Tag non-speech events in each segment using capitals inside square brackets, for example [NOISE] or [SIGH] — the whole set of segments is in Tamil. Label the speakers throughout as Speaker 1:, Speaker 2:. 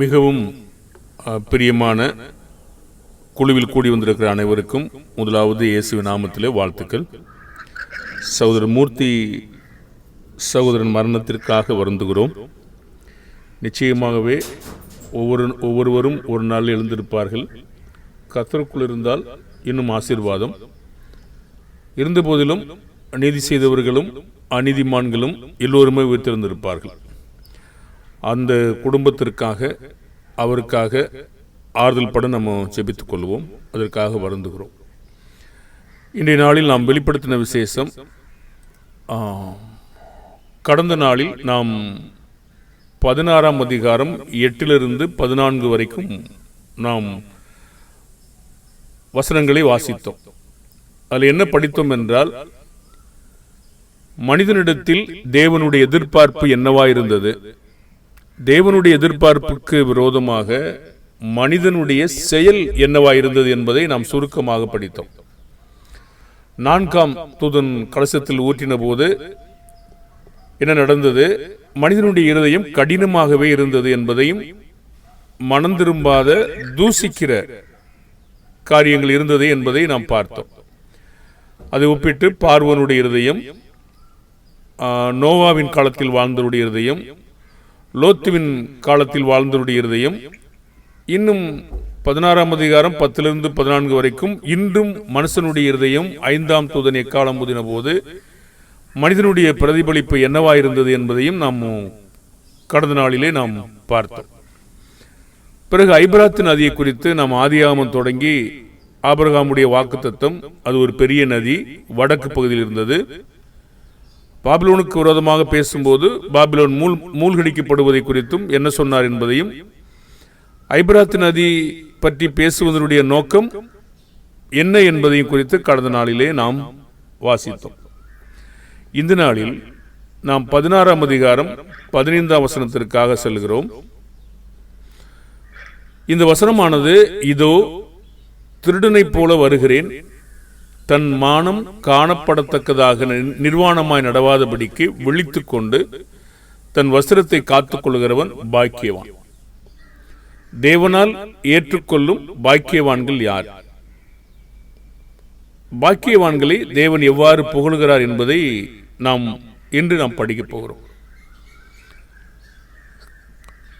Speaker 1: மிகவும் பிரியமான குழுவில் கூடி வந்திருக்கிற அனைவருக்கும் முதலாவது இயேசு நாமத்திலே வாழ்த்துக்கள். சகோதரர் மூர்த்தி சகோதரன் மரணத்திற்காக வருந்துகிறோம். நிச்சயமாகவே ஒவ்வொரு ஒவ்வொருவரும் ஒரு நாள் எழுந்திருப்பார்கள். கத்தருக்குள் இருந்தால் இன்னும் ஆசீர்வாதம். இருந்தபோதிலும் நீதி செய்தவர்களும் அநீதிமான்களும் எல்லோருமே உயிர்த்திருந்திருப்பார்கள் அந்த குடும்பத்திற்காக அவருக்காக ஆறுதல் பட நம்ம செபித்துக் கொள்வோம். அதற்காக வருந்துகிறோம். இன்றைய நாளில் நாம் வெளிப்படுத்தின விசேஷம் கடந்த நாளில் நாம் பதினாறாம் அதிகாரம் எட்டிலிருந்து பதினான்கு வரைக்கும் நாம் வசனங்களை வாசித்தோம். அதில் என்ன படித்தோம் என்றால் மனிதனிடத்தில் தேவனுடைய எதிர்பார்ப்பு என்னவாயிருந்தது? தேவனுடைய எதிர்பார்ப்புக்கு விரோதமாக மனிதனுடைய செயல் என்னவா இருந்தது என்பதை நாம் சுருக்கமாக படித்தோம். நான்காம் தூதன் கலசத்தில் ஊற்றின போது என்ன நடந்தது? மனிதனுடைய இருதயம் கடினமாகவே இருந்தது என்பதையும் மனம் திரும்பாத தூசிக்கிற காரியங்கள் இருந்தது என்பதை நாம் பார்த்தோம். அதை ஒப்பிட்டு பார்வனுடைய இருதயம் நோவாவின் காலத்தில் வாழ்ந்தவருடைய இருதயம் லோத்துவின் காலத்தில் வாழ்ந்தவருடைய இருதயம் இன்னும் பதினாறாம் அதிகாரம் பத்திலிருந்து பதினான்கு வரைக்கும் இன்றும் மனுஷனுடைய இருதயம் ஐந்தாம் தூதன் எக்காலம் முதின போது மனிதனுடைய பிரதிபலிப்பு என்னவாயிருந்தது என்பதையும் நாம் கடந்த நாளிலே நாம் பார்த்தோம். பிறகு ஐபராத்து நதியை குறித்து நாம் ஆதியாகமம் தொடங்கி ஆபிரகாமுடைய வாக்குத்தத்தம் அது ஒரு பெரிய நதி வடக்கு பகுதியில் இருந்தது. பாபிலோனுக்கு விரோதமாக பேசும்போது பாபிலோன் மூல் மூழ்கடிக்கப்படுவதை குறித்தும் என்ன சொன்னார் என்பதையும் ஐபராத் நதி பற்றி பேசுவதனுடைய நோக்கம் என்ன என்பதையும் குறித்து கடந்த நாளிலே நாம் வாசித்தோம். இந்த நாளில் நாம் பதினாறாம் அதிகாரம் பதினைந்தாம் வசனத்திற்காக செல்கிறோம். இந்த வசனமானது இதோ திருடனைப் போல வருகிறேன். தன் மானம் காணப்படத்தக்கதாக நி- நிர்வாணமாய் நடவாதபடிக்கு விழித்து கொண்டு தன் வஸ்திரத்தை காத்துக் கொள்கிறவன் பாக்கியவான். தேவனால் ஏற்றுக்கொள்ளும் பாக்கியவான்கள் யார்? பாக்கியவான்களை தேவன் எவ்வாறு புகழுகிறார் என்பதை நாம் இன்று நாம் படிக்கப் போகிறோம்.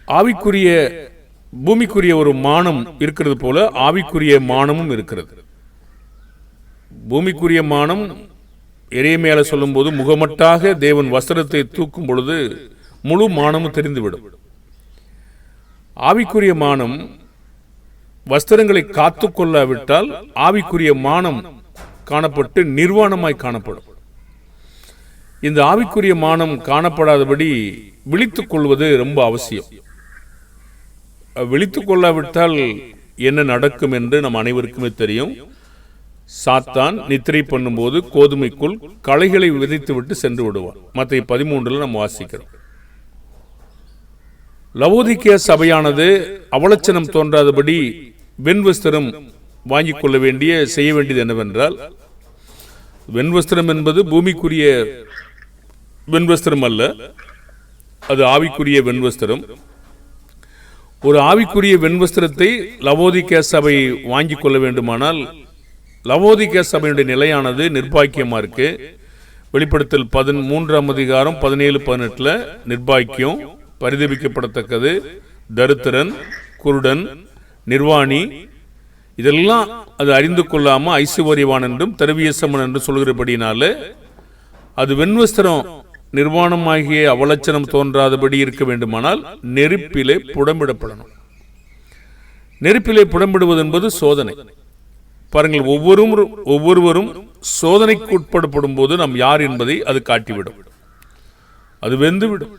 Speaker 1: ஆவிக்குரிய பூமிக்குரிய ஒரு மானம் இருக்கிறது போல ஆவிக்குரிய மானமும் இருக்கிறது. பூமிக்குரிய மானம் எரேமியால சொல்லும்போது முகமட்டாக தேவன் வஸ்திரத்தை தூக்கும் பொழுது முழு மானமும் தெரிந்துவிடும். ஆவிக்குரிய மானம் வஸ்திரங்களை காத்து கொள்ளாவிட்டால் ஆவிக்குரிய மானம் காணப்பட்டு நிர்வாணமாய் காணப்படும். இந்த ஆவிக்குரிய மானம் காணப்படாதபடி விழித்துக் கொள்வது ரொம்ப அவசியம். விழித்துக் கொள்ளாவிட்டால் என்ன நடக்கும் என்று நம் அனைவருக்குமே தெரியும். சாத்தான் நித்திரை பண்ணும்போது கோதுமைக்குள் களைகளை விதைத்து விட்டு சென்று விடுவான். மற்ற பதிமூன்றில் நம்ம வாசிக்கிறோம். லவோதிக்கிய சபையானது அவலட்சணம் தோன்றாதபடி வெண்வஸ்திரம் வாங்கிக் கொள்ள வேண்டிய செய்ய வேண்டியது என்னவென்றால் வெண்வஸ்திரம் என்பது பூமிக்குரிய வெண்வஸ்திரம் அல்ல அது ஆவிக்குரிய வெண்வஸ்திரம். ஒரு ஆவிக்குரிய வெண்வஸ்திரத்தை லவோதிக்க சபை வாங்கிக் கொள்ள வேண்டுமானால் லவோதிக்க சபையினுடைய நிலையானது நிர்பாக்கியமாக இருக்கு. வெளிப்படுத்தல் பதின் மூன்றாம் அதிகாரம் பதினேழு பதினெட்டில் நிர்பாக்கியம் பரிதபிக்கப்படத்தக்கது தரித்திரன் குருடன் நிர்வாணி. இதெல்லாம் அது அறிந்து கொள்ளாமல் ஐசுவரியவான் என்றும் தருவியசமன் என்று சொல்கிறபடினால அது வெண்வஸ்திரம் நிர்வாணமாகிய அவலட்சணம் தோன்றாதபடி இருக்க வேண்டுமானால் நெருப்பிலே புடம்பிடப்படணும். நெருப்பிலே புடம்பிடுவது என்பது சோதனை. பாருங்கள் ஒவ்வொரு ஒவ்வொருவரும் சோதனைக்கு உட்படப்படும் போது நாம் யார் என்பதை அது காட்டிவிடும். அது வெந்துவிடும்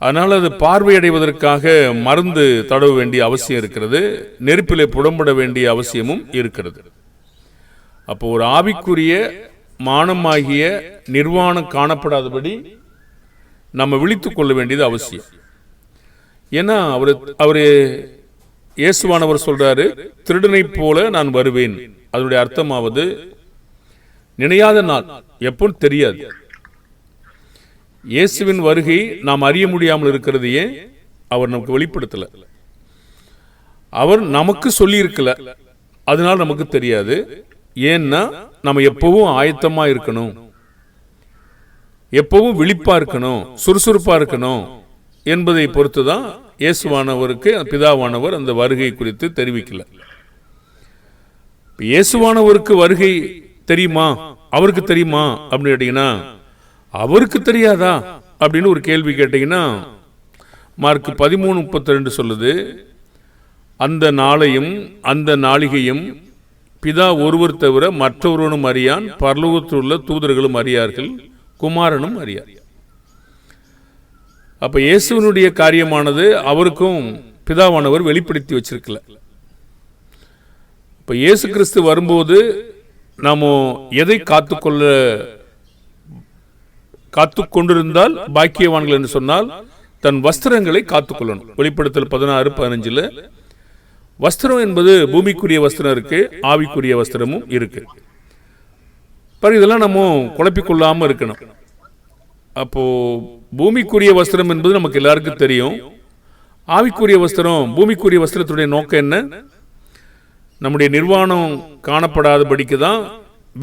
Speaker 1: அதனால் அது பார்வையடைவதற்காக மருந்து தடவ வேண்டிய அவசியம் இருக்கிறது நெருப்பிலே புடம்பட வேண்டிய அவசியமும் இருக்கிறது. அப்போ ஒரு ஆவிக்குரிய மானமாகிய நிர்வாணம் காணப்படாதபடி நம்ம விழித்து கொள்ள வேண்டியது அவசியம். ஏன்னா அவர் அவர் இயேசுவானவர் சொல்றாரு திருடனைப் போல நான் வருவேன். அதனுடைய அர்த்தமாவது நினையாத நாள் எப்போ தெரியாது. இயேசுவின் வருகை நாம் அறிய முடியாமல் இருக்கிறது ஏன்? அவர் நமக்கு வெளிப்படுத்தல. அவர் நமக்கு சொல்லியிருக்கல. அதனால் நமக்கு தெரியாது. ஏன்னா நம்ம எப்பவும் ஆயத்தமாக இருக்கணும். எப்பவும் விழிப்பாக இருக்கணும் சுறுசுறுப்பாக இருக்கணும் என்பதை பொறுத்து தான் இயேசுவானவருக்கு பிதாவானவர் அந்த வருகை குறித்து தெரிவிக்கல. இயேசுவானவருக்கு வருகை தெரியுமா? அவருக்கு தெரியுமா? அப்படின்னு கேட்டீங்கன்னா அவருக்கு தெரியாதா? அப்படின்னு ஒரு கேள்வி கேட்டீங்கன்னா மார்க் பதிமூணு முப்பத்தி ரெண்டு சொல்லுது அந்த நாளையும் அந்த நாளிகையும் பிதா ஒருவர் தவிர மற்றொருவனும் அறியான் பரலோகத்தில் உள்ள தூதர்களும் அறியார்கள் குமாரனும் அறியார். அப்ப இயேசுவனுடைய காரியமானது அவருக்கும் பிதாவானவர் வெளிப்படுத்தி வச்சிருக்கல. இப்போ இயேசு கிறிஸ்து வரும்போது நாம எதை காத்துக்கொள்ள காத்து கொண்டிருந்தால் பாக்கியவான்கள் என்று சொன்னால் தன் வஸ்திரங்களை காத்துக்கொள்ளணும். வெளிப்படுத்தல் பதினாறு பதினஞ்சில் வஸ்திரம் என்பது பூமிக்குரிய வஸ்திரம் இருக்கு ஆவிக்குரிய வஸ்திரமும் இருக்கு. பர் இதெல்லாம் நம்ம குழப்பிக்கொள்ளாமல் இருக்கணும். அப்போது பூமிக்குரிய வஸ்திரம் என்பது நமக்கு எல்லாருக்கும் தெரியும். ஆவிக்குரிய வஸ்திரம் பூமிக்குரிய வஸ்திரத்துடைய நோக்கம் என்ன? நம்முடைய நிர்வாணம் காணப்படாதபடிக்கு தான்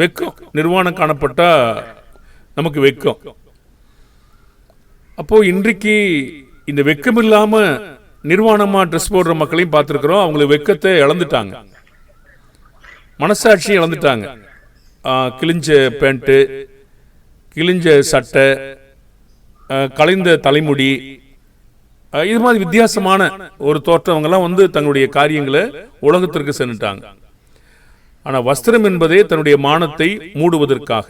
Speaker 1: வெக்கம். நிர்வாணம் காணப்பட்டால் நமக்கு வெக்கம். அப்போது இன்றைக்கு இந்த வெக்கம் இல்லாமல் நிர்வாணமாக ட்ரெஸ் போடுற மக்களையும் பார்த்துருக்குறோம். அவங்களுக்கு வெக்கத்தை இழந்துட்டாங்க. மனசாட்சியும் இழந்துட்டாங்க. கிழிஞ்ச பேண்ட்டு கிழிஞ்ச சட்டை கலைந்த தலைமுடி இது மாதிரி வித்தியாசமான ஒரு தோற்றவங்கெல்லாம் வந்து தங்களுடைய காரியங்களை உலகத்திற்கு சென்றுட்டாங்க. ஆனால் வஸ்திரம் என்பதே தன்னுடைய மானத்தை மூடுவதற்காக.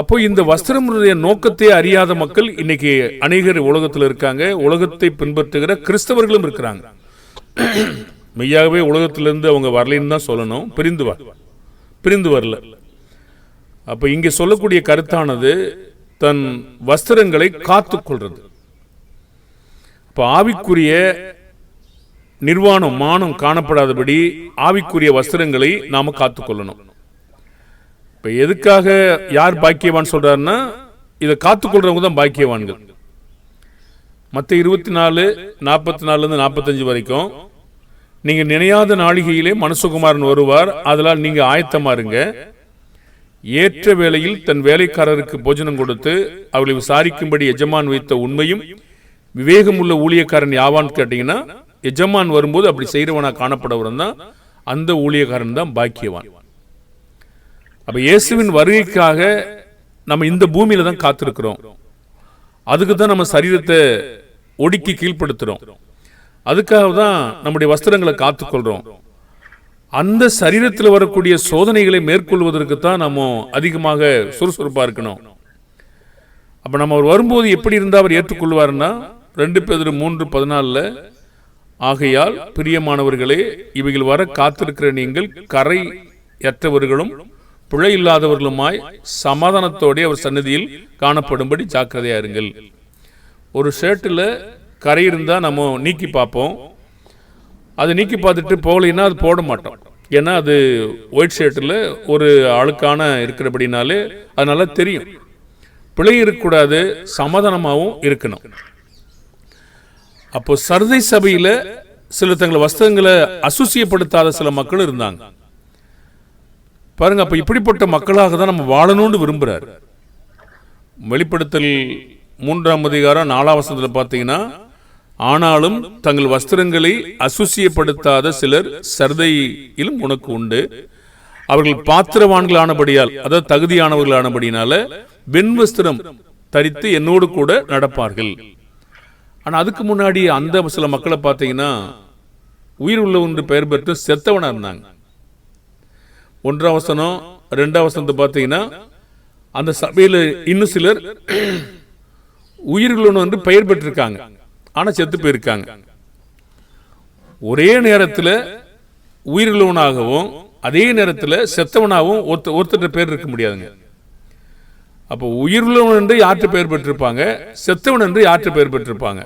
Speaker 1: அப்போ இந்த வஸ்திரமுடைய நோக்கத்தை அறியாத மக்கள் இன்னைக்கு அநேகர் உலகத்தில் இருக்காங்க. உலகத்தை பின்பற்றுகிற கிறிஸ்தவர்களும் இருக்கிறாங்க. மெய்யாகவே உலகத்திலிருந்து அவங்க வரலைன்னு தான் சொல்லணும். பிரிந்து வர பிரிந்து வரல. அப்போ இங்கே சொல்லக்கூடிய கருத்தானது தன் வஸ்திரங்களை காத்துக்கொள்றது. இப்போ ஆவிக்குரிய நிர்வாணம் மானம் காணப்படாதபடி ஆவிக்குரிய வஸ்திரங்களை நாம காத்துக்கொள்ளணும். இப்ப எதுக்காக யார் பாக்கியவான் சொல்றாருன்னா இதை காத்துக்கொள்றவங்க தான் பாக்கியவான்கள். மற்ற இருபத்தி நாலு நாற்பத்தி நாலுலேருந்து நாற்பத்தஞ்சு வரைக்கும் நீங்க நினையாத நாளிகையிலே மனுசுகுமாரன் வருவார். அதனால் நீங்க ஆயத்தமாக இருங்க. ஏற்ற வேளையில் தன் வேலைக்காரருக்கு போஜனம் கொடுத்து அவளை விசாரிக்கும்படி எஜமான் வைத்த உண்மையும் விவேகமுள்ள ஊழியக்காரன் யாவான்னு கேட்டீங்கன்னா எஜமான் வரும்போது அப்படி செய்கிறவனா காணப்படவன் தான் அந்த ஊழியக்காரன் தான் பாக்கியவான். அப்போ இயேசுவின் வருகைக்காக நம்ம இந்த பூமியில தான் காத்திருக்கிறோம். அதுக்கு தான் நம்ம சரீரத்தை ஒடுக்கி கீழ்ப்படுத்துகிறோம் அதுக்காக தான் நம்முடைய வஸ்திரங்களை காத்துக்கொள்கிறோம் அந்த சரீரத்தில் வரக்கூடிய சோதனைகளை மேற்கொள்வதற்கு தான் நம்ம அதிகமாக சுறுசுறுப்பாக இருக்கணும். அப்போ நம்ம அவர் வரும்போது எப்படி இருந்தால் அவர் ஏற்றுக்கொள்வார்னா ரெண்டு பேர் மூன்று பதினாலில் ஆகையால் பிரியமானவர்களே இவைகள் வர காத்திருக்கிற நீங்கள் கரை அற்றவர்களும் பிழை இல்லாதவர்களுமாய் சமாதானத்தோடைய அவர் சன்னதியில் காணப்படும்படி ஜாக்கிரதையா இருங்கள். ஒரு ஷர்ட்டில் கரை இருந்தால் நம்ம நீக்கி பார்ப்போம். அதை நீக்கி பார்த்துட்டு போகலைன்னா அது போட மாட்டோம். ஏன்னா அது ஒயிட் ஷர்ட்டில் ஒரு ஆளுக்கான இருக்கிறபடினாலே அது நல்லா தெரியும். பிழை இருக்கக்கூடாது சமாதானமாகவும் இருக்கணும். அப்போ சர்தை சபையில் சில தங்களை வஸ்திரங்களை அசூசியப்படுத்தாத சில மக்கள் இருந்தாங்க. பாருங்க அப்போ இப்படிப்பட்ட மக்களாக தான் நம்ம வாழணும்னு விரும்புகிறார் வெளிப்படுத்தல் மூன்றாம் அதிகாரம் நாலாம் வசனத்துல பார்த்தீங்கன்னா ஆனாலும் தங்கள் வஸ்திரங்களை அசுசியப்படுத்தாத சிலர் சர்தையிலும் உனக்கு உண்டு. அவர்கள் பாத்திரவான்களானபடியால் அதாவது தகுதியானவர்களானபடினால வெண்வஸ்திரம் தரித்து என்னோடு கூட நடப்பார்கள். ஆனால் அதுக்கு முன்னாடி அந்த சில மக்களை பார்த்தீங்கன்னா உயிர் உள்ள ஒன்று பெயர் பெற்று செத்தவனாக இருந்தாங்க. ஒன்றாம் வசனம் ரெண்டாம் வசனத்தை பார்த்தீங்கன்னா அந்த சபையில் இன்னும் சிலர் உயிர்கள் வந்து பெயர் பெற்றிருக்காங்க. ஆனா செத்து போயிருக்காங்க. ஒரே நேரத்தில் உயிரிழவனாகவும் அதே நேரத்தில் செத்தவனாகவும் ஒருத்த ஒருத்தர் பேர் இருக்க முடியாதுங்க. அப்போ உயிருள்ளவன் என்று யாற்று பெயர் பெற்றிருப்பாங்க? செத்தவன் என்று யாற்று பெயர் பெற்றிருப்பாங்க?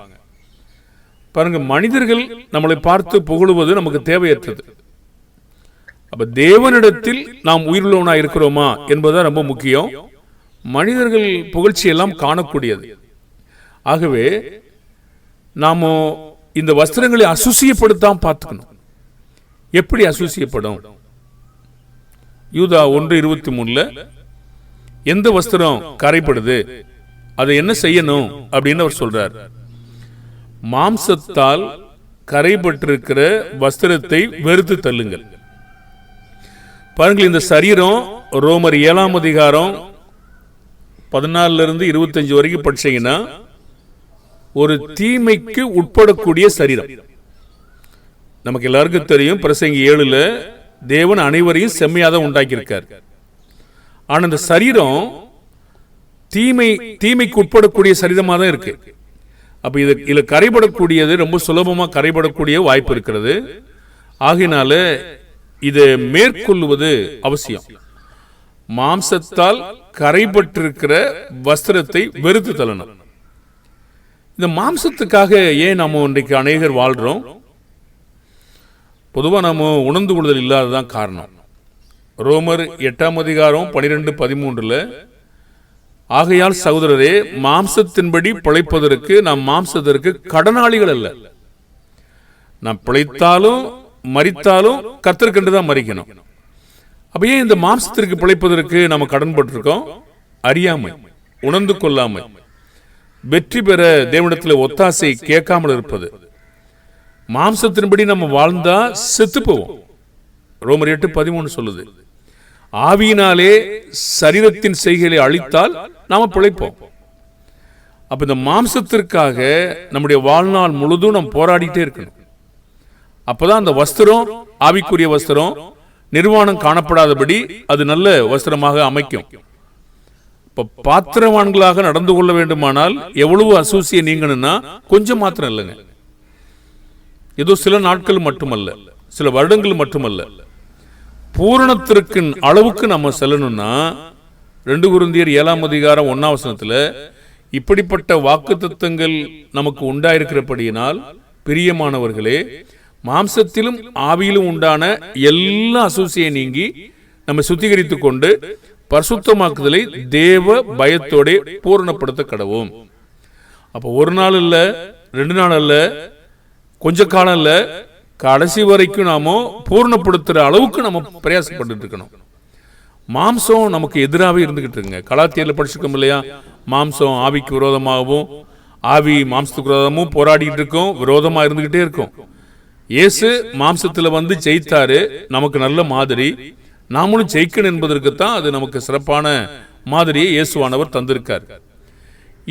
Speaker 1: பாருங்க மனிதர்கள் நம்மளை பார்த்து புகழுவது நமக்கு தேவையற்றது. அப்ப தேவனிடத்தில் நாம் உயிருள்ளவனாக இருக்கிறோமா என்பதுதான் ரொம்ப முக்கியம். மனிதர்கள் புகழ்ச்சி எல்லாம் காணக்கூடியது. ஆகவே நாம இந்த வஸ்திரங்களை அசுசியப்படுத்தாம பார்த்துக்கணும். எப்படி அசூசியப்படும்? யூதா ஒன்று இருபத்தி மூணுல எந்த வஸ்திரம் கரைப்படுது? அதை என்ன செய்யணும்? அப்படின்னு அவர் சொல்றார். மாம்சத்தால் கரைபட்டிருக்கிற வஸ்திரத்தை வெறுத்து தள்ளுங்கள். பாருங்கள் இந்த சரீரம் ரோமர் ஏழாம் அதிகாரம் பதினாலுல இருந்து இருபத்தஞ்சு வரைக்கும் படிச்சீங்கன்னா ஒரு தீமைக்கு உட்படக்கூடிய சரீரம். நமக்கு எல்லாருக்கும் தெரியும் பிரசங்கி ஏழுல தேவன் அனைவரையும் செம்மையாக உண்டாக்கியிருக்கார். ஆனால் இந்த சரீரம் தீமை தீமைக்கு உட்படக்கூடிய சரீரமாக தான் இருக்கு. அப்போ இது இதில் கரைபடக்கூடியது ரொம்ப சுலபமாக கரைபடக்கூடிய வாய்ப்பு இருக்கிறது. ஆகினால இதை மேற்கொள்வது அவசியம். மாம்சத்தால் கரைபட்டிருக்கிற வஸ்திரத்தை வெறுத்து தள்ளணும். இந்த மாம்சத்துக்காக ஏன் நாம் இன்றைக்கு அநேகர் வாழ்கிறோம் பொதுவாக நாம் உணர்ந்து கொள்ளுதல் இல்லாததான் காரணம். ரோமர் எட்டாம் அதிகாரம் பனிரெண்டு பதிமூன்றில் ஆகையால் சகோதரரே மாம்சத்தின்படி பிழைப்பதற்கு நாம் மாம்சத்திற்கு கடனாளிகள் அல்ல. நாம் பிழைத்தாலும் மறித்தாலும் கத்திருக்கென்று தான் மறிக்கணும் அப்போ ஏன் இந்த மாம்சத்திற்கு பிழைப்பதற்கு நம்ம கடன்பட்டிருக்கோம் அறியாமை உணர்ந்து கொள்ளாமை. வெற்றி பெற தேவனிடத்தில் ஒத்தாசை கேட்காமல் இருப்பது. மாம்சத்தின்படி நம்ம வாழ்ந்தா செத்து போவோம் ரோமர் எட்டு பதிமூணு சொல்லுது. ஆவியினாலே சரீரத்தின் செய்கைகளை அழித்தால் நாம பிழைப்போம். அப்ப இந்த மாம்சத்திற்காக நம்முடைய வாழ்நாள் முழுதும் நம்ம போராடிட்டே இருக்கணும். அப்பதான் அந்த வஸ்திரம் ஆவிக்குரிய வஸ்திரம் நிர்வாணம் காணப்படாதபடி அது நல்ல வஸ்திரமாக அமைக்கும். இப்போ பாத்திரவான்களாக நடந்து கொள்ள வேண்டுமானால் எவ்வளவு அசூசிய நீங்கணும்னா கொஞ்சம் மாத்திரம் இல்லைங்க. ஏதோ சில நாட்கள் மட்டுமல்ல சில வருடங்கள் மட்டுமல்ல. பூரணத்திற்கு அளவுக்கு நம்ம செல்லணும்னா ரெண்டு குருந்தியர் ஏழாம் அதிகாரம் ஒன்னாவசனத்தில் இப்படிப்பட்ட வாக்கு நமக்கு உண்டாயிருக்கிறபடியினால் பிரியமானவர்களே மாம்சத்திலும் ஆவியிலும் உண்டான எல்லா அசூசியை நீங்கி நம்ம சுத்திகரித்து கொண்டு பரிசுத்தமாக்குதலை தேவ பயத்தோட பூரணப்படுத்த கடவும் அப்போ ஒரு நாள் இல்லை ரெண்டு நாள் இல்லை கொஞ்ச காலம் இல்லை கடைசி வரைக்கும் நாம பூர்ணப்படுத்துகிற அளவுக்கு நம்ம பிரயாசப்பட்டு இருக்கணும். மாம்சம் நமக்கு எதிராகவே இருந்துகிட்டு இருக்குங்க. கலாத்தியர்ல படிச்சிருக்கோம் இல்லையா? மாம்சம் ஆவிக்கு விரோதமாகவும் ஆவி மாம்சத்துக்கு விரோதமும் போராடிக்கிட்டு இருக்கும் விரோதமாக இருந்துகிட்டே இருக்கும். இயேசு மாம்சத்தில் வந்து ஜெயித்தாரு நமக்கு நல்ல மாதிரி. நாமளும் ஜெயிக்கணும் என்பதற்குத்தான் அது நமக்கு சிறப்பான மாதிரியை இயேசுவானவர் தந்திருக்கார்.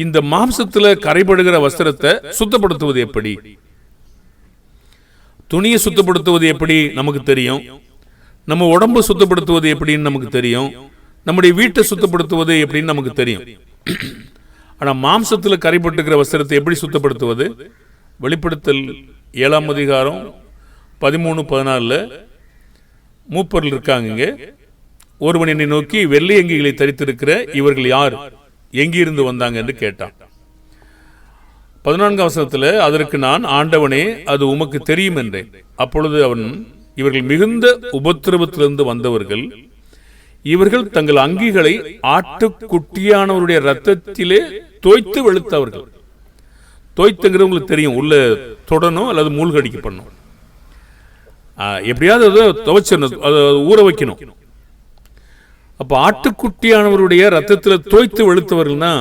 Speaker 1: இந்த மாம்சத்தில் கரைபடுகிற வஸ்திரத்தை சுத்தப்படுத்துவது எப்படி? துணியை சுத்தப்படுத்துவது எப்படி நமக்கு தெரியும்? நம்ம உடம்பு சுத்தப்படுத்துவது எப்படின்னு நமக்கு தெரியும்? நம்முடைய வீட்டை சுத்தப்படுத்துவது எப்படின்னு நமக்கு தெரியும். ஆனால் மாம்சத்தில் கரைப்பட்டுக்கிற வஸ்திரத்தை எப்படி சுத்தப்படுத்துவது? வெளிப்படுத்தல் ஏழாம் அதிகாரம் பதிமூணு பதினாலில் மூப்பரில் இருக்காங்க ஒருவன் என்னை நோக்கி வெள்ளை அங்கிகளை தரித்திருக்கிற இவர்கள் யார்? எங்கிருந்து வந்தாங்க? என்று கேட்டான். பதினான்காம் வசனத்தில் அதற்கு நான் ஆண்டவனே அது உமக்கு தெரியும் என்றேன். அப்பொழுது அவன் இவர்கள் மிகுந்த உபத்திரவத்திலிருந்து வந்தவர்கள் இவர்கள் தங்கள் அங்கிகளை ஆட்டுக்குட்டியானவருடைய ரத்தத்திலே தோய்த்து வெளுத்தவர்கள். தோய்த்துங்கிறவங்களுக்கு தெரியும் உள்ள தொடணும் அல்லது மூழ்கடிக்க பண்ணும் எப்படியாவது அதை துவைச்சிடணும் அதை ஊற வைக்கணும். அப்போ ஆட்டுக்குட்டியானவருடைய ரத்தத்துல தோய்த்து வெளுத்தவர்கள்னா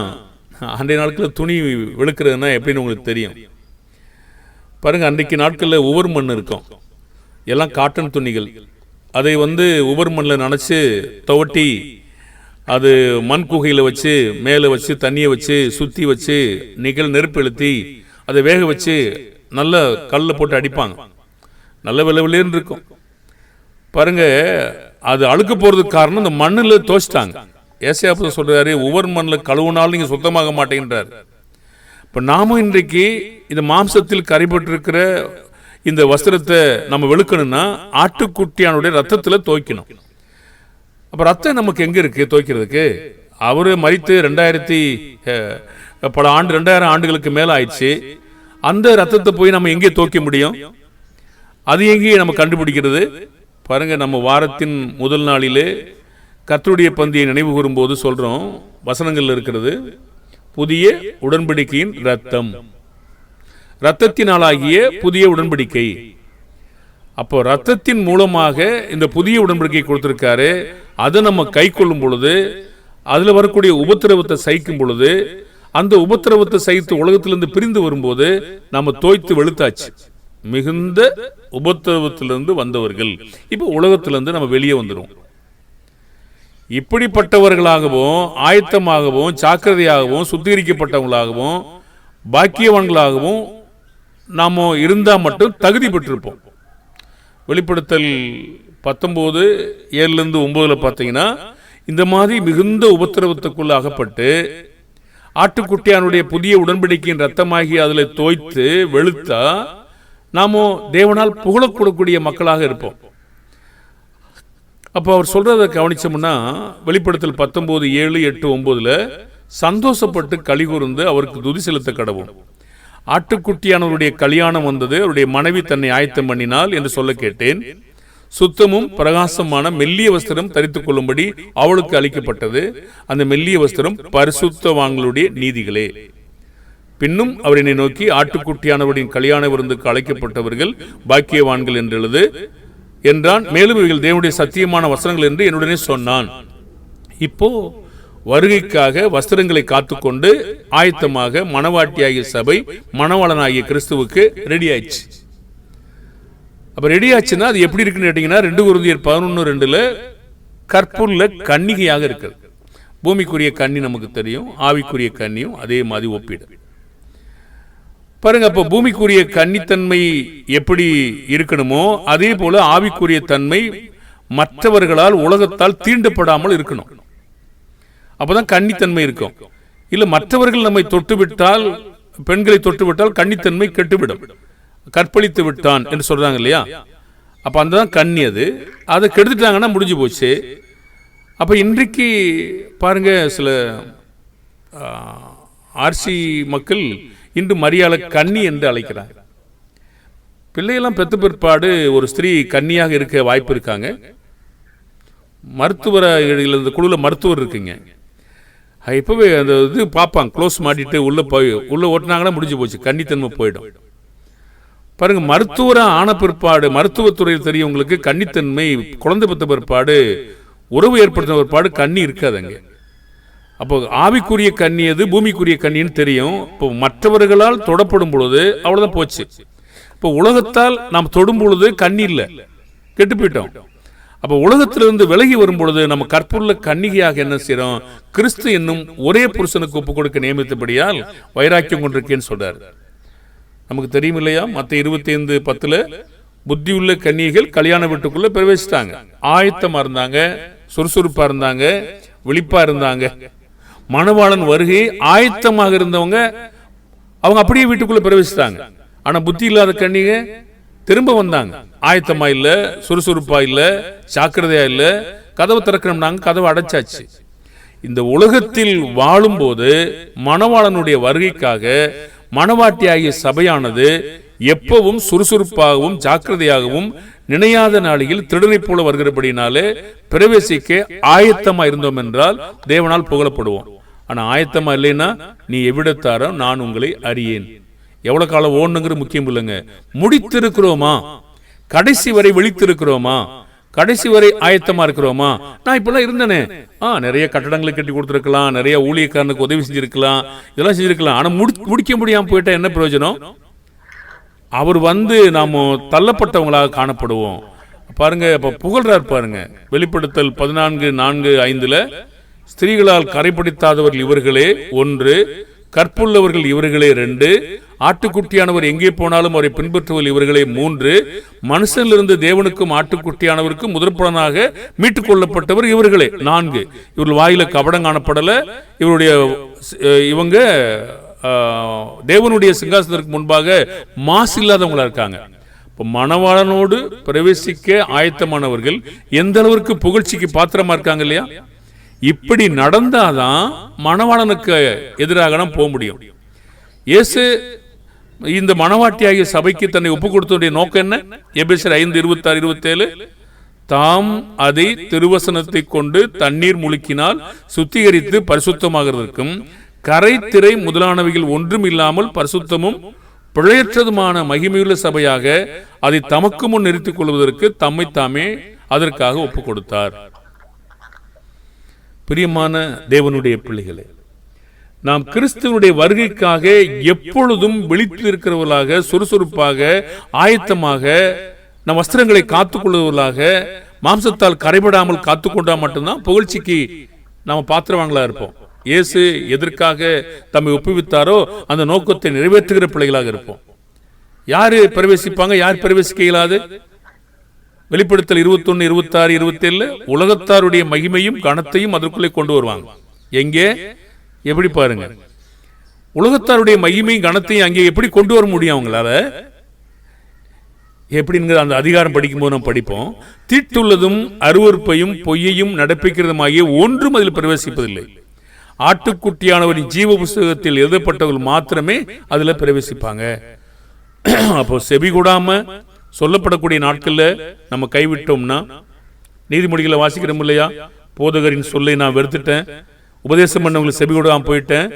Speaker 1: அன்றைய நாட்களில் துணி வெளுக்கிறதுனா எப்படின்னு உங்களுக்கு தெரியும். பாருங்க அன்றைக்கு நாட்களில் ஒவ்வொரு மண் இருக்கும். எல்லாம் காட்டன் துணிகள். அதை வந்து ஒவ்வொரு மண்ணில் நனைச்சு துவட்டி அது மண் குகையில் வச்சு மேலே வச்சு தண்ணியை வச்சு சுற்றி வச்சு நிகழ் நெருப்பு எழுத்தி அதை வேக வச்சு நல்ல கல்லில் போட்டு அடிப்பாங்க. நல்ல விளைவிலேன்னு இருக்கும். பாருங்க அது அழுக்கு போகிறதுக்கு காரணம் இந்த மண்ணில் தோச்சிட்டாங்க. ஏசியாப்பு சொல்கிறாரு ஒவ்வொரு மண்ணில் கழுவுனாலும் நீங்கள் சுத்தமாக மாட்டேங்கிறார் இப்போ நாமும் இன்றைக்கு இந்த மாம்சத்தில் கரைபட்டிருக்கிற இந்த வஸ்திரத்தை நம்ம வெளுக்கணும்னா ஆட்டுக்குட்டியானுடைய ரத்தத்தில் துவைக்கணும் அப்போ ரத்தம் நமக்கு எங்கே இருக்குது துவைக்கிறதுக்கு அவர் மறித்து ரெண்டாயிரத்தி பல ஆண்டு ரெண்டாயிரம் ஆண்டுகளுக்கு மேலே ஆயிடுச்சு அந்த ரத்தத்தை போய் நம்ம எங்கே துவைக்க முடியும்? அது எங்கே நம்ம கண்டுபிடிக்கிறது? பாருங்க நம்ம வாரத்தின் முதல் நாளிலே கர்த்தருடைய பந்தியை நினைவு கூறும்போது சொல்றோம் வசனங்கள்ல இருக்கிறது புதிய உடன்படிக்கையின் ரத்தம் இரத்தத்தினாலாகிய புதிய உடன்படிக்கை. அப்போ ரத்தத்தின் மூலமாக இந்த புதிய உடன்படிக்கை கொடுத்துருக்காரு. அதை நம்ம கை கொள்ளும் பொழுது அதில் வரக்கூடிய உபத்திரவத்தை சகிக்கும் பொழுது அந்த உபத்திரவத்தை சகித்து உலகத்திலிருந்து பிரிந்து வரும்போது நம்ம தோய்த்து வெளுத்தாச்சு. மிகுந்த உபத்திரவத்திலிருந்து வந்தவர்கள். இப்போ உலகத்திலிருந்து நம்ம வெளியே வந்துடும் இப்படிப்பட்டவர்களாகவும் ஆயத்தமாகவும் ஜாக்கிரதையாகவும் சுத்திகரிக்கப்பட்டவங்களாகவும் பாக்கியவான்களாகவும் நாம் இருந்தால் மட்டும் தகுதி பெற்றிருப்போம். வெளிப்படுத்தல் பத்தொம்போது ஏழுலேருந்து ஒம்போதில் பார்த்தீங்கன்னா இந்த மாதிரி மிகுந்த உபத்திரவத்துக்குள்ள அகப்பட்டு ஆட்டுக்குட்டியானுடைய புதிய உடன்படிக்கையின் ரத்தமாகி அதில் தோய்த்து வெளுத்தா நாமோ தேவனால் புகழக்கூடக்கூடிய மக்களாக இருப்போம். அப்போ அவர் சொல்கிறத கவனித்தோம்னா வெளிப்படுத்தல் பத்தொம்போது ஏழு எட்டு ஒம்போதில் சந்தோஷப்பட்டு களி கூர்ந்து அவருக்கு துதி செலுத்த கடவும் ஆட்டுக்குட்டியானவருடைய கல்யாணம் வந்தது அவருடைய மனைவி தன்னை ஆயத்தம் பண்ணினால் என்று சொல்ல கேட்டேன். சுத்தமும் பிரகாசமான மெல்லிய வஸ்திரம் தரித்து கொள்ளும்படி அவளுக்கு அளிக்கப்பட்டது. அந்த மெல்லிய வஸ்திரம் பரிசுத்தவான்களுடைய நீதிகளே. பின்னும் அவர் என்னை நோக்கி ஆட்டுக்குட்டியானவரின் கல்யாண விருந்துக்கு அழைக்கப்பட்டவர்கள் பாக்கியவான்கள் என்றெழுது என்றான். மேலும் இவர்கள் தேவனுடைய சத்தியமான வசனங்கள் என்று என்னுடனே சொன்னான். இப்போ வருகைக்காக வஸ்திரங்களை காத்துக்கொண்டு ஆயத்தமாக மணவாட்டியாகிய சபை மணவாளனாகிய கிறிஸ்துவுக்கு ரெடி ஆயிடுச்சு அப்போ ரெடி ஆச்சுன்னா அது எப்படி இருக்குன்னு கேட்டிங்கன்னா ரெண்டு குருந்தியர் பதினொன்று ரெண்டில் கற்புள்ள கன்னிகையாக இருக்குது பூமிக்குரிய கன்னி நமக்கு தெரியும் ஆவிக்குரிய கன்னியும் அதே மாதிரி ஒப்பிடு பாருங்க அப்ப பூமிக்குரிய கன்னித்தன்மை எப்படி இருக்கணுமோ அதே போல ஆவிக்குரிய தன்மை மற்றவர்களால் உலகத்தால் தீண்டப்படாமல் இருக்கணும். அப்போதான் கன்னித்தன்மை இருக்கும். இல்ல மற்றவர்கள் நம்மை தொட்டுவிட்டால் பெண்களை தொட்டுவிட்டால் கன்னித்தன்மை கெட்டுவிடும். கற்பழித்து விட்டான் என்று சொல்றாங்க இல்லையா? அப்ப அந்த தான் கண்ணி அது. அதை கெடுத்துட்டாங்கன்னா முடிஞ்சு போச்சு. அப்ப இன்றைக்கு பாருங்க சில ஆர்சி மக்கள் இன்று மரியாதை கன்னி என்று அழைக்கிறாங்க பிள்ளையெல்லாம் பெற்ற பிற்பாடு ஒரு ஸ்திரீ கன்னியாக இருக்க வாய்ப்பு இருக்காங்க. மருத்துவரை இந்த குழுவில் மருத்துவர் இருக்குங்க. இப்போவே அந்த இது பார்ப்பாங்க. க்ளோஸ் மாட்டிட்டு உள்ளே போய் உள்ளே ஓட்டினாங்கன்னா முடிஞ்சு போச்சு. கன்னித்தன்மை போயிடும். பாருங்கள் மருத்துவராக ஆன பிற்பாடு மருத்துவத்துறையில் தெரியவங்களுக்கு கன்னித்தன்மை குழந்தை பெற்ற பிற்பாடு உறவு ஏற்படுத்தின பிற்பாடு கண்ணி இருக்காதுங்க. அப்போ ஆவிக்குரிய கண்ணி எது? பூமிக்குரிய கண்ணின்னு தெரியும். இப்போ மற்றவர்களால் தொடப்படும் பொழுது அவ்வளோதான் போச்சு. இப்போ உலகத்தால் நாம் தொடும் பொழுது கண்ணி இல்லை. கெட்டு போயிட்டோம். அப்போ உலகத்திலிருந்து விலகி வரும் பொழுது நம்ம கற்புள்ள கன்னிகையாக என்ன செய்கிறோம் கிறிஸ்து என்னும் ஒரே புருஷனுக்கு ஒப்பு கொடுக்க நியமித்தபடியால் வைராக்கியம் கொண்டிருக்கேன்னு சொல்கிறார் நமக்கு தெரியும் இல்லையா? மற்ற இருபத்தி ஐந்து பத்தில் புத்தியுள்ள கன்னிகைகள் கல்யாண வீட்டுக்குள்ளே பிரவேசித்தாங்க ஆயத்தமாக இருந்தாங்க சுறுசுறுப்பாக இருந்தாங்க விழிப்பாக இருந்தாங்க. மணவாளன் வருகை ஆயத்தமாக இருந்தவங்க அவங்க அப்படியே வீட்டுக்குள்ள பிரவேசித்தாங்க. ஆனா புத்தி இல்லாத கன்னிகை திரும்ப வந்தாங்க. ஆயத்தமா இல்ல சுறுசுறுப்பா இல்ல ஜாக்கிரதையா இல்ல கதவை திறக்கணும்னாங்க கதவை அடைச்சாச்சு. இந்த உலகத்தில் வாழும்போது மணவாளனுடைய வருகைக்காக மணவாட்டியாகிய சபையானது எப்பவும் சுறுசுறுப்பாகவும் ஜாக்கிரதையாகவும் நினையாத நாளில் திருடனை போல வருகிறபடினாலே பிரவேசிக்க ஆயத்தமா இருந்தோம் என்றால் தேவனால் புகழப்படுவோம். ஆனால் ஆயத்தமாக இல்லைன்னா நீ எவ்விடத்தாரோ நான் உங்களை அறியேன். எவ்வளோ காலம் ஓடணுங்கிறது முக்கியம் இல்லைங்க. முடித்திருக்கிறோமா? கடைசி வரை விழித்திருக்கிறோமா? கடைசி வரை ஆயத்தமா இருக்கிறோமா? நான் இப்பெல்லாம் இருந்தேனே. ஆ நிறைய கட்டடங்களை கட்டி கொடுத்துருக்கலாம் நிறைய ஊழியக்காரனுக்கு உதவி செஞ்சிருக்கலாம் இதெல்லாம் செஞ்சிருக்கலாம். ஆனால் முடி முடிக்க முடியாமல் போயிட்டா என்ன பிரயோஜனம்? அவர் வந்து நாம தள்ளப்பட்டவங்களாக காணப்படுவோம். பாருங்க இப்போ புகழ்றார் பாருங்க. வெளிப்படுத்தல் பதினான்கு நான்கு ஐந்தில் ஸ்திரீகளால் கரைப்படுத்தாதவர்கள் இவர்களே ஒன்று கற்புள்ளவர்கள் இவர்களே ரெண்டு ஆட்டுக்குட்டியானவர் எங்கே போனாலும் அவரை பின்பற்றுவர் இவர்களே மூன்று மனுஷனிலிருந்து தேவனுக்கும் ஆட்டுக்குட்டியானவருக்கும் முதற்பலனாக மீட்டுக் கொள்ளப்பட்டவர் இவர்களே நான்கு. இவர்கள் வாயில கபடம் காணப்படல. இவருடைய இவங்க தேவனுடைய சிங்காசனத்திற்கு முன்பாக மாசு இல்லாதவங்களா இருக்காங்க. இப்போ மணவாளனோடு பிரவேசிக்க ஆயத்தமானவர்கள் எந்த அளவிற்கு புகழ்ச்சிக்கு பாத்திரமா இருக்காங்க இல்லையா? இப்படி நடந்தாதான் மணவாளனுக்கு எதிராக போக முடியும். இயேசு இந்த மணவாட்டியாகிய சபைக்கு தன்னை ஒப்பு கொடுத்ததுடைய நோக்கம் என்ன? எபேசர் ஐந்து இருபத்தாறு இருபத்தேழு. தாம் அதை திருவசனத்தை கொண்டு தண்ணீர் முழுக்கினால் சுத்திகரித்து பரிசுத்தமாகிறதற்கும் கரை திரை முதலானவைகள் ஒன்றும் இல்லாமல் பரிசுத்தமும் பிழையற்றதுமான மகிமையுள்ள சபையாக அதை தமக்கு முன் நிறுத்திக் கொள்வதற்கு தம்மை தாமே அதற்காக ஒப்பு கொடுத்தார் பிரியமான தேவனுடைய பிள்ளைகளே நாம் கிறிஸ்துவனுடைய வருகைக்காக எப்பொழுதும் விழித்து இருக்கிறவர்களாக சுறுசுறுப்பாக ஆயத்தமாக நம் வஸ்திரங்களை காத்துக்கொள்வர்களாக மாம்சத்தால் கரைபடாமல் காத்துக்கொண்டா மட்டும்தான் புகழ்ச்சிக்கு நாம் பாத்திரவாங்களா இருப்போம். இயேசு எதற்காக தம்மை ஒப்புவித்தாரோ அந்த நோக்கத்தை நிறைவேற்றுகிற பிள்ளைகளாக இருப்போம். யாரு பிரவேசிப்பாங்க யார் பிரவேசிக்க இயலாது? வெளிப்படுத்தல் இருபத்தொன்னு இருபத்தாறு இருபத்தேழு உலகத்தாருடைய மகிமையும் கனத்தையும் அதற்குள்ளே கொண்டு வருவாங்க. எங்கே? எப்படி பாருங்க. உலகத்தாருடைய மகிமையும் கனத்தையும் அங்கே எப்படி கொண்டு வர முடியும் அவங்களால? எப்படிங்கிற அந்த அதிகாரம் படிக்கும்போது நம்ம படிப்போம். தீட்டுள்ளதும் அருவருப்பையும் பொய்யையும் நடப்பிக்கிறதுமாகிய ஒன்றும் அதில் பிரவேசிப்பதில்லை. ஆட்டுக்குட்டியானவரின் ஜீவ புஸ்தகத்தில் எழுதப்பட்டவர்கள் மாத்திரமே அதுல பிரவேசிப்பாங்க. [CLEARS THROAT] அப்போ செவி கூடாம சொல்லப்படக்கூடிய நாட்களில் நம்ம கைவிட்டோம்னா நீதிமொழிகளை வாசிக்கிறோம் இல்லையா? போதகரின் சொல்லை நான் வெறுத்துட்டேன். உபதேசம் பண்ணவங்களை செவி கூடாம போயிட்டேன்.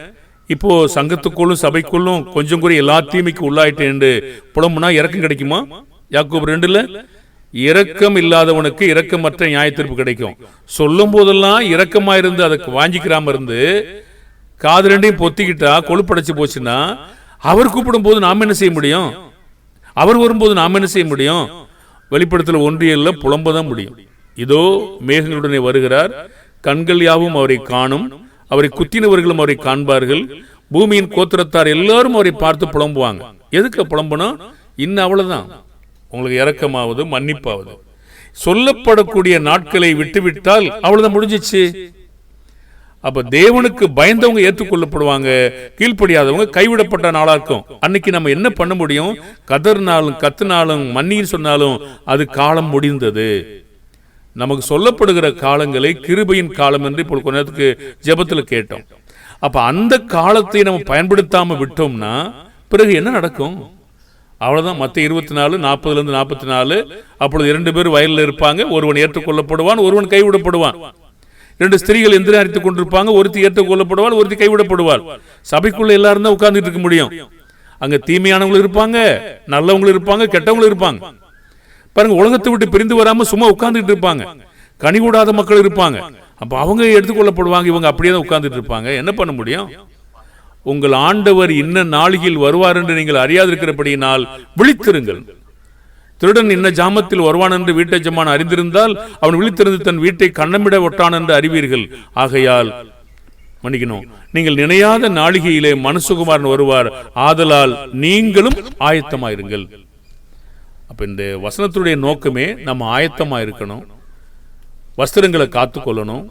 Speaker 1: இப்போ சங்கத்துக்குள்ளும் சபைக்குள்ளும் கொஞ்சம் கூட எல்லா தீமைக்கு உள்ளாயிட்டேன் என்று புலம்புனா இறக்கம் கிடைக்குமா? யாக்கோபு ரெண்டுல இரக்கம் இல்லாதவனுக்கு இரக்கமற்ற நியாயத்தீர்ப்பு கிடைக்கும். சொல்லும் போதெல்லாம் இரக்கமா இருந்து அதுக்கு வாஞ்சிக்கிறாம இருந்து காது ரெண்டையும் பொத்திக்கிட்டா கொழுப்படைச்சு போச்சுன்னா அவர் கூப்பிடும் போது நாம் என்ன செய்ய முடியும்? அவர் வரும்போது நாம் என்ன செய்ய முடியும்? வெளிப்படுத்தல ஒன்றியல்ல புலம்பதான் முடியும். இதோ மேகங்களுடனே வருகிறார். கண்கள் யாவும் அவரை காணும். அவரை குத்தினவர்களும் அவரை காண்பார்கள். பூமியின் கோத்திரத்தார் எல்லாரும் அவரை பார்த்து புலம்புவாங்க. எதுக்கு புலம்புனா? இன்னும் அவ்வளவுதான். உங்களுக்கு இறக்கமாவது மன்னிப்பாவது. சொல்லப்படக்கூடிய நாட்களை விட்டுவிட்டால் அவ்வளவுதான் முடிஞ்சிச்சு. அப்ப தேவனுக்கு பயந்தவங்க ஏற்றுக்கொள்ளப்படுவாங்க கீழ்ப்படியாதவங்க கைவிடப்பட்ட நாளா இருக்கும். அன்னைக்கு நம்ம என்ன பண்ண முடியும்? கதர்னாலும் கத்துனாலும் மன்னின்னு சொன்னாலும் அது காலம் முடிந்தது. நமக்கு சொல்லப்படுகிற காலங்களை கிருபையின் காலம் என்று இப்போ கொஞ்ச நேரத்துக்கு ஜபத்தில் கேட்டோம். அப்ப அந்த காலத்தை நம்ம பயன்படுத்தாம விட்டோம்னா பிறகு என்ன நடக்கும்? அவ்வளோதான் மற்ற இருபத்தி நாலு நாற்பதுலேருந்து நாற்பத்தி நாலு அப்பொழுது இரண்டு பேர் வயலில் இருப்பாங்க. ஒருவன் ஏற்றுக்கொள்ளப்படுவான் ஒருவன் கைவிடப்படுவான். ரெண்டு ஸ்திரீகள் எந்திரம் அரித்துக் கொண்டிருப்பாங்க. ஒருத்தி ஏற்றுக்கொள்ளப்படுவாள் ஒருத்தி கைவிடப்படுவாள். சபைக்குள்ள எல்லாரும் தான் உட்கார்ந்துட்டு இருக்க முடியும். அங்க தீமையானவங்களும் இருப்பாங்க நல்லவங்களும் இருப்பாங்க கெட்டவங்களும் இருப்பாங்க. பாருங்க உலகத்தை விட்டு பிரிந்து வராம சும்மா உட்கார்ந்துட்டு இருப்பாங்க. கனி கூடாத மக்கள் இருப்பாங்க. அப்ப அவங்க எடுத்துக்கொள்ளப்படுவாங்க இவங்க அப்படியே தான் உட்கார்ந்துட்டு இருப்பாங்க. என்ன பண்ண முடியும்? உங்கள் ஆண்டவர் இன்ன நாளிகையில் வருவார் என்று நீங்கள் அறியாதிருக்கிறபடியினால் விழித்திருங்கள். திருடன் இன்ன ஜாமத்தில் வருவான் என்று வீட்டை ஜமான் அறிந்திருந்தால் அவன் விழித்திருந்து தன் வீட்டை கண்ணமிட ஒட்டான் என்று அறிவீர்கள். ஆகையால் மன்னிக்கணும் நீங்கள் நினையாத நாளிகையிலே மனசுகுமாரன் வருவார். ஆதலால் நீங்களும் ஆயத்தமாயிருங்கள். அப்ப இந்த வசனத்துடைய நோக்கமே நம்ம ஆயத்தமா இருக்கணும் வஸ்திரங்களை காத்துக்கொள்ளணும்.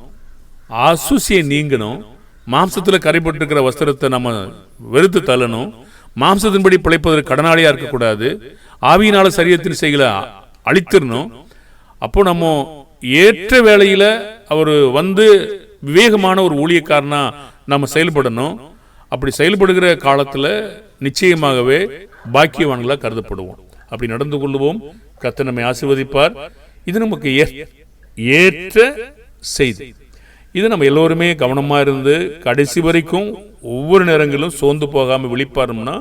Speaker 1: அசுசியை நீங்கணும். மாம்சத்தில் கரைப்பட்டிருக்கிற வஸ்திரத்தை நம்ம வெறுத்து தள்ளணும். மாம்சத்தின்படி பிழைப்பதற்கு கடனாளியாக இருக்கக்கூடாது. ஆவியினால சரியத்தின் செய்களை அழித்திடணும். அப்போ நம்ம ஏற்ற வேளையில் அவர் வந்து விவேகமான ஒரு ஊழியக்காரனாக நம்ம செயல்படணும். அப்படி செயல்படுகிற காலத்தில் நிச்சயமாகவே பாக்கியவான்களாக கருதப்படுவோம். அப்படி நடந்து கொள்வோம் கத்தை நம்மை ஆசிர்வதிப்பார். இது நமக்கு ஏற்ற செய்தி. இது நம்ம எல்லோருமே கவனமாக இருந்து கடைசி வரைக்கும் ஒவ்வொரு நேரங்களிலும் சோர்ந்து போகாமல் விழிப்பாரும்னா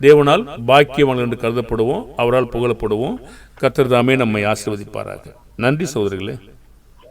Speaker 1: தேவனால் பாக்கியவான்கள் என்று கருதப்படுவோம் அவரால் புகழப்படுவோம். கர்த்தர் தாமே நம்மை ஆசீர்வதிப்பாராக. நன்றி சகோதரர்களே